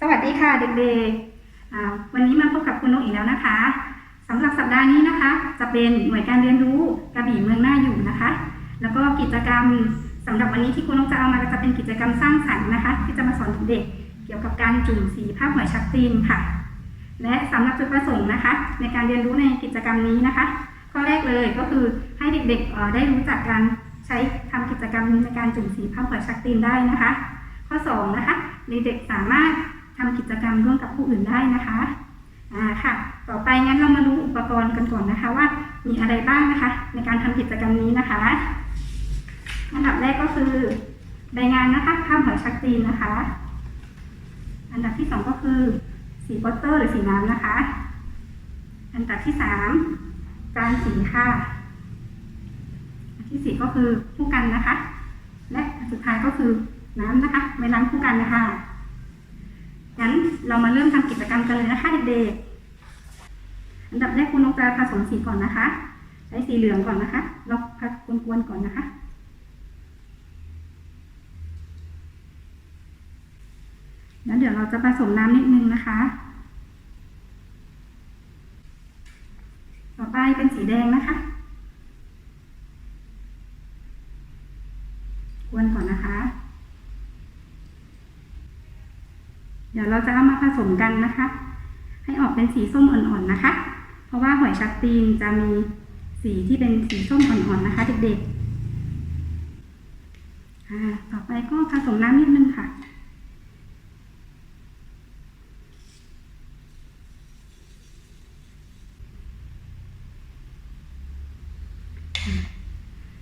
สวัสดีค่ะเด็กๆ วันนี้มาพบกับคุณนกอีกแล้วนะคะสำหรับสัปดาห์นี้นะคะ จะเป็นหน่วยการเรียนรู้กระบี่เมืองหน้าอยู่นะคะ แล้วก็กิจกรรมสำหรับวันนี้ที่คุณนกจะเอามาจะเป็นกิจกรรมสร้างสรรค์นะคะ ที่จะมาสอนเด็กเกี่ยวกับการจุ่มสีภาพหอยชักตีนค่ะ และสำหรับจุดประสงค์นะคะ ในการเรียนรู้ในกิจกรรมนี้นะคะ ข้อแรกเลยก็คือให้เด็กๆได้รู้จักการใช้ทำกิจกรรมในการจุ่มสีภาพหอยชักตีนได้นะคะ ข้อสองนะคะเด็กๆสามารถ ทำกิจกรรมร่วมกับผู้อื่นได้นะคะอ่าค่ะ ต่อไปงั้นเรามาดูอุปกรณ์กันก่อนนะคะ ว่ามีอะไรบ้างนะคะ ในการทำกิจกรรมนี้นะคะอันดับแรกก็คือใบงานนะคะภาพหอยชักตีนนะคะ อันดับที่สองก็คือสีโปสเตอร์หรือสีน้ำนะคะ อันดับที่สามจานสีค่ะอันที่สี่ก็คือผู้กันนะคะ และสุดท้ายก็คือน้ำนะคะไว้ล้างคู่กันนะคะ งั้นเรามาเริ่มทำกิจกรรมกันเลยนะคะเด็กๆ อันดับแรกคุณนกจะผสมสีก่อนนะคะ ใช้สีเหลืองก่อนนะคะ เราพัดกวนๆก่อนนะคะ แล้วเดี๋ยวเราจะผสมน้ำนิดนึงนะคะ ต่อไปเป็นสีแดงนะคะ กวนก่อนนะคะ เดี๋ยวเราจะเอามาผสมกันนะคะ ให้ออกเป็นสีส้มอ่อนๆนะคะ เพราะว่าหอยชักตีนจะมีสีที่เป็นสีส้มอ่อนๆนะคะ เด็กๆต่อไปก็ผสมน้ำนิดนึงค่ะ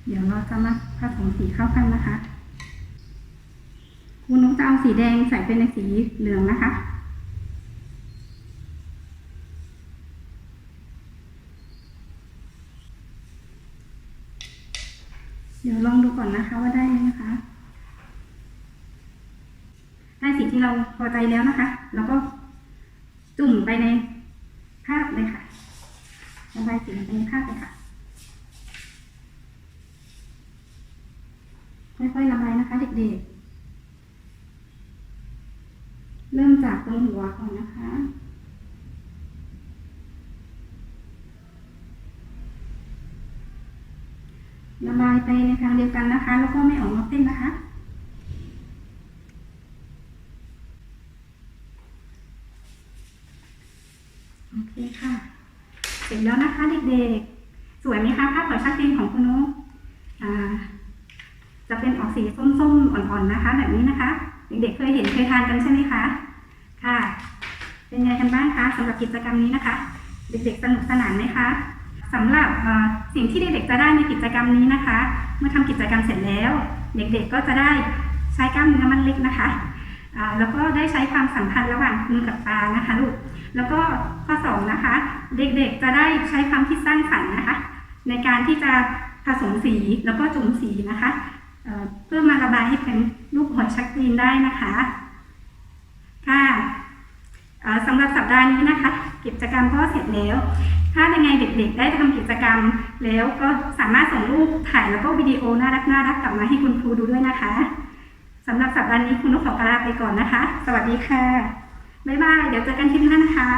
เดี๋ยวเราจะมาผสมสีเข้ากันนะคะ จะเอาสีแดงใส่เป็นในสีเหลืองนะคะ เดี๋ยวลองดูก่อนนะคะว่าได้ไหมนะคะ ได้สีที่เราพอใจแล้วนะคะ แล้วก็จุ่มไปในภาพเลยค่ะระบายสีไปในภาพเลยค่ะค่อยๆระบายนะคะเด็กๆ เริ่ม จากตรงหัวก่อนนะคะ ระบายไปในทางเดียวกันนะคะ แล้วก็ไม่ออกนอกเส้นนะคะ โอเคค่ะ เสร็จแล้วนะคะเด็กๆ สวยไหมคะภาพหอยชักตีนของคุณนุ๊กจะเป็นออกสีส้มๆ อ่อนๆ นะคะ แบบนี้นะคะ เด็กๆ เคยเห็นเคยทานกันใช่ไหมคะ ค่ะ เป็นไงกันบ้างคะสำหรับกิจกรรมนี้นะคะ เด็กๆสนุกสนานไหมคะสำหรับสิ่งที่เด็กๆจะได้ในกิจกรรมนี้นะคะ เมื่อทำกิจกรรมเสร็จแล้ว เด็กๆก็จะได้ใช้กล้ามเนื้อมันเล็กนะคะแล้วก็ได้ใช้ความสัมพันธ์ระหว่างมือกับตานะคะลูกแล้วก็ข้อสองนะคะ เด็กๆจะได้ใช้ความคิดสร้างสรรค์นะคะ ในการที่จะผสมสีแล้วก็จุ่มสีนะคะเพื่อมาระบายให้เป็นรูปหอยชักตีนได้นะคะ ค่ะสำหรับสัปดาห์นี้นะคะ กิจกรรมก็เสร็จแล้ว ถ้ายังไงเด็กๆ ได้ทำกิจกรรมแล้วก็สามารถส่งรูปถ่ายแล้วก็วิดีโอน่ารักน่ารักกลับมาให้คุณครูดูด้วยนะคะสำหรับสัปดาห์นี้คุณนกขอกลาไปก่อนนะคะ สวัสดีค่ะ บ๊ายบาย เดี๋ยวเจอกันคลิปหน้านะคะ